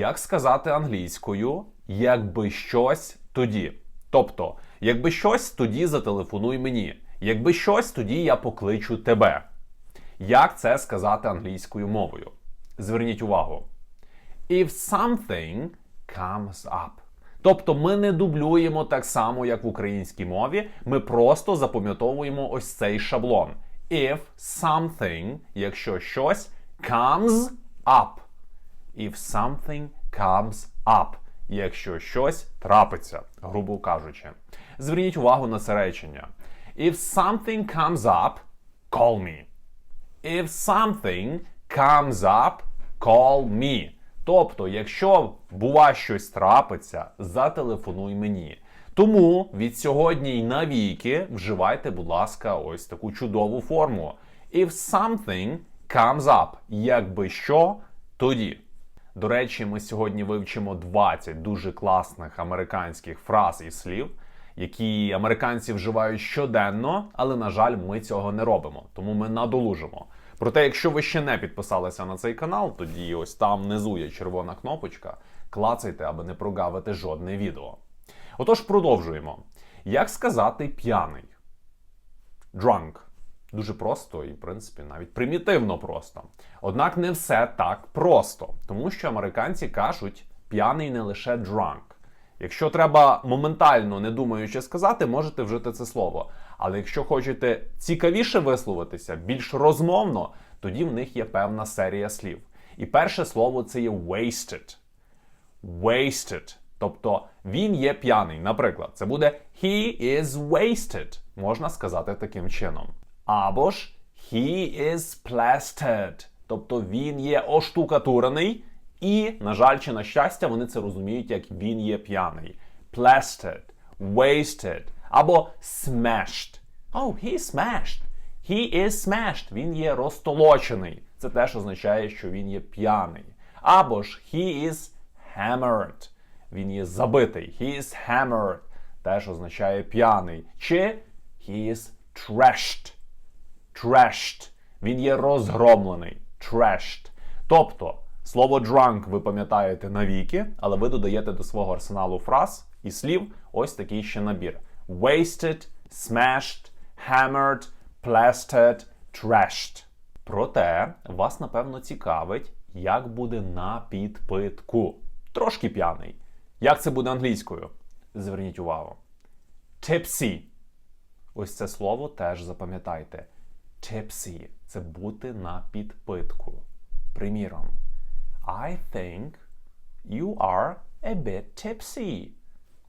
як сказати англійською, якби щось тоді. Тобто, якби щось, тоді зателефонуй мені. Якби щось, тоді я покличу тебе. Як це сказати англійською мовою? Зверніть увагу. If something comes up. Тобто ми не дублюємо так само, як в українській мові. Ми просто запам'ятовуємо ось цей шаблон. If something, якщо щось, comes up. If something comes up. Якщо щось трапиться, грубо кажучи. Зверніть увагу на це речення. If something comes up, call me. If something comes up, call me. Тобто, якщо бува щось трапиться, зателефонуй мені. Тому від сьогодні й навіки вживайте, будь ласка, ось таку чудову форму. If something comes up, якби що, тоді. До речі, ми сьогодні вивчимо 20 дуже класних американських фраз і слів, які американці вживають щоденно, але, на жаль, ми цього не робимо, тому ми надолужимо. Проте, якщо ви ще не підписалися на цей канал, тоді ось там внизу є червона кнопочка. Клацайте, аби не прогавити жодне відео. Отож, продовжуємо. Як сказати п'яний? Drunk. Дуже просто і, в принципі, навіть примітивно просто. Однак не все так просто, тому що американці кажуть п'яний не лише drunk. Якщо треба моментально, не думаючи сказати, можете вжити це слово. Але якщо хочете цікавіше висловитися, більш розмовно, тоді в них є певна серія слів. І перше слово це є wasted. Wasted. Тобто він є п'яний. Наприклад, це буде he is wasted. Можна сказати таким чином. Або ж he is plastered. Тобто він є оштукатурений. І, на жаль, чи на щастя, вони це розуміють, як він є п'яний. Plastered, wasted або smashed. Oh, he is smashed. He is smashed. Він є розтолочений. Це теж означає, що він є п'яний. Або ж he is hammered. Він є забитий. He is hammered. Теж означає п'яний. Чи he is trashed. Trashed. Він є розгромлений. Trashed. Тобто, слово drunk ви пам'ятаєте навіки, але ви додаєте до свого арсеналу фраз і слів ось такий ще набір: wasted, smashed, hammered, plastered, trashed. Проте вас напевно цікавить, як буде на підпитку. Трошки п'яний. Як це буде англійською? Зверніть увагу. Tipsy. Ось це слово теж запам'ятайте. Tipsy – це бути на підпитку. Приміром, I think you are a bit tipsy.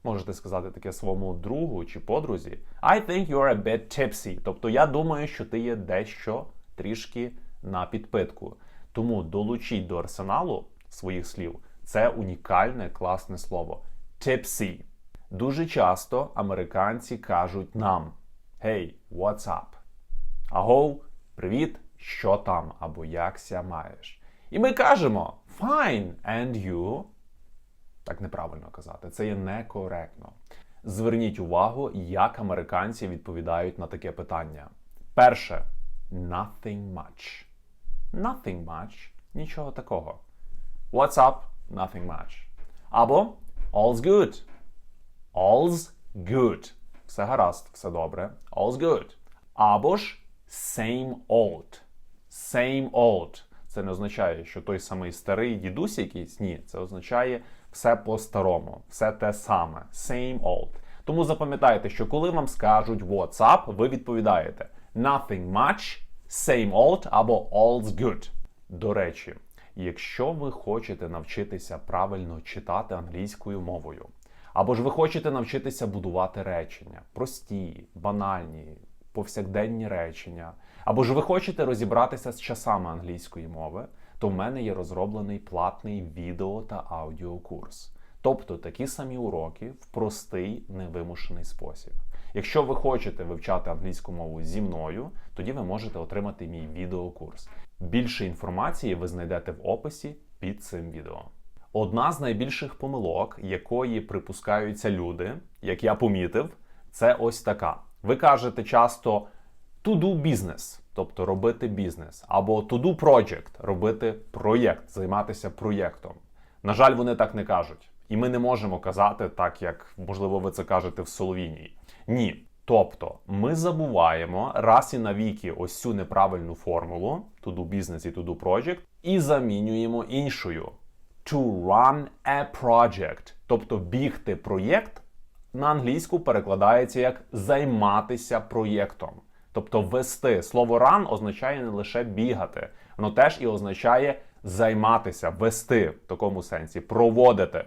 Можете сказати таке своєму другу чи подрузі. I think you are a bit tipsy. Тобто я думаю, що ти є дещо трішки на підпитку. Тому долучіть до арсеналу своїх слів. Це унікальне класне слово. Tipsy. Дуже часто американці кажуть нам: Hey, what's up? Агов, привіт, що там або якся маєш. І ми кажемо Fine, and you? Так неправильно казати, це є некоректно. Зверніть увагу, як американці відповідають на таке питання. Перше nothing much. Nothing much. Нічого такого. What's up? Nothing much. Або all's good. All's good. Все гаразд, все добре. All's good. Або ж same old. Same old. Це не означає, що той самий старий дідусь якийсь. Ні, це означає все по-старому, все те саме. Same old. Тому запам'ятайте, що коли вам скажуть what's up, ви відповідаєте nothing much, same old або all's good. До речі, якщо ви хочете навчитися правильно читати англійською мовою, або ж ви хочете навчитися будувати речення, прості, банальні, повсякденні речення, або ж ви хочете розібратися з часами англійської мови, то в мене є розроблений платний відео та аудіокурс. Тобто такі самі уроки в простий невимушений спосіб. Якщо ви хочете вивчати англійську мову зі мною, тоді ви можете отримати мій відеокурс. Більше інформації ви знайдете в описі під цим відео. Одна з найбільших помилок, якої припускаються люди, як я помітив, це ось така. Ви кажете часто to do business, тобто робити бізнес, або to do project, робити проєкт, займатися проєктом. На жаль, вони так не кажуть. І ми не можемо казати так, як можливо ви це кажете в Соловіній. Ні. Тобто ми забуваємо раз і навіки ось цю неправильну формулу to do business і to do project і замінюємо іншою to run a project. Тобто бігти проєкт на англійську перекладається як займатися проєктом. Тобто вести. Слово run означає не лише бігати, воно теж і означає займатися, вести в такому сенсі, проводити.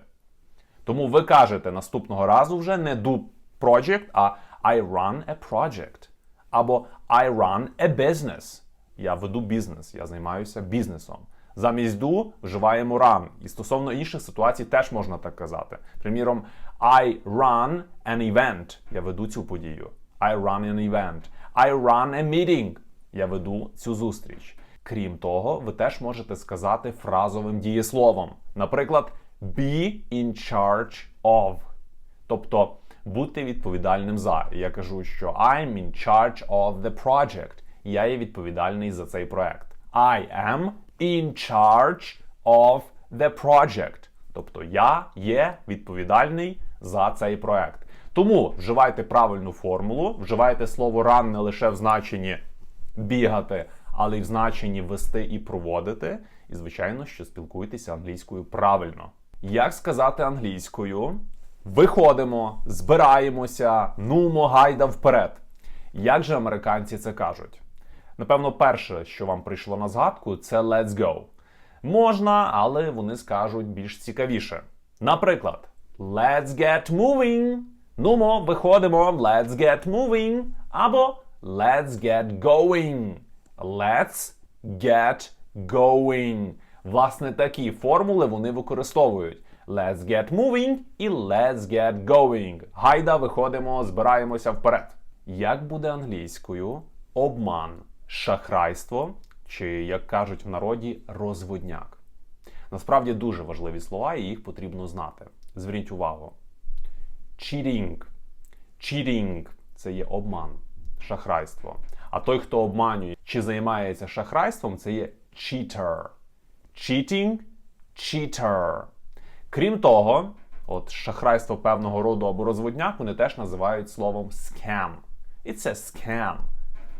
Тому ви кажете наступного разу вже не do project, а I run a project. Або I run a business. Я веду бізнес, я займаюся бізнесом. Замість do вживаємо run. І стосовно інших ситуацій теж можна так казати. Приміром, I run an event. Я веду цю подію. I run an event. I run a meeting. Я веду цю зустріч. Крім того, ви теж можете сказати фразовим дієсловом. Наприклад, be in charge of. Тобто бути відповідальним за. Я кажу, що I'm in charge of the project. Я є відповідальний за цей проект. I am in charge of the project. Тобто я є відповідальний за цей проект. Тому вживайте правильну формулу, вживайте слово run не лише в значенні бігати, але й в значенні вести і проводити. І, звичайно, що спілкуйтеся англійською правильно. Як сказати англійською? Виходимо, збираємося, нумо гайда вперед. Як же американці це кажуть? Напевно, перше, що вам прийшло на згадку, це let's go. Можна, але вони скажуть більш цікавіше. Наприклад, let's get moving. Нумо, виходимо, let's get moving. Або let's get going. Let's get going. Власне, такі формули вони використовують. Let's get moving і let's get going. Гайда, виходимо, збираємося вперед. Як буде англійською обман, шахрайство, чи, як кажуть в народі, розводняк? Насправді дуже важливі слова, і їх потрібно знати. Зверніть увагу. Cheating. Cheating – це є обман, шахрайство. А той, хто обманює чи займається шахрайством, це є cheater. Cheating – cheater. Крім того, от шахрайство певного роду або розводняк вони теж називають словом scam. І це scam.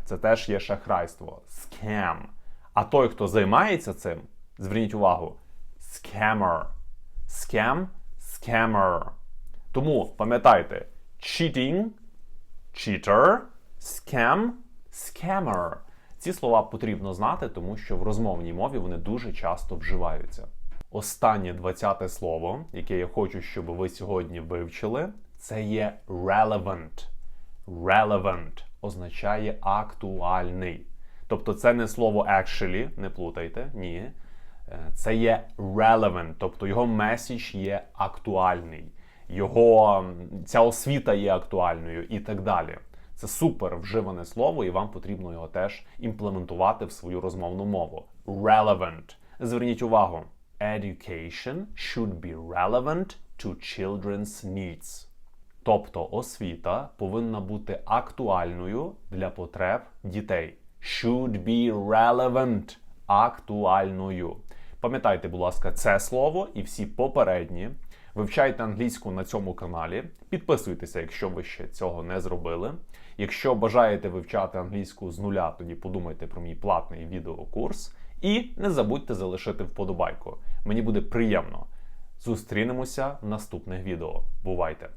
Це теж є шахрайство. Scam. А той, хто займається цим, зверніть увагу, scammer. Scam – scammer. Тому пам'ятайте, cheating, cheater, scam, scammer. Ці слова потрібно знати, тому що в розмовній мові вони дуже часто вживаються. Останнє двадцяте слово, яке я хочу, щоб ви сьогодні вивчили, це є relevant. Relevant означає актуальний. Тобто це не слово actually, не плутайте, ні. Е, Це є relevant, тобто його меседж є актуальний, його ця освіта є актуальною і так далі. Це супер вживане слово, і вам потрібно його теж імплементувати в свою розмовну мову. Relevant. Зверніть увагу. Education should be relevant to children's needs. Тобто освіта повинна бути актуальною для потреб дітей. Should be relevant. Актуальною. Пам'ятайте, будь ласка, це слово і всі попередні. Вивчайте англійську на цьому каналі. Підписуйтеся, якщо ви ще цього не зробили. Якщо бажаєте вивчати англійську з нуля, тоді подумайте про мій платний відеокурс. І не забудьте залишити вподобайку. Мені буде приємно. Зустрінемося в наступних відео. Бувайте!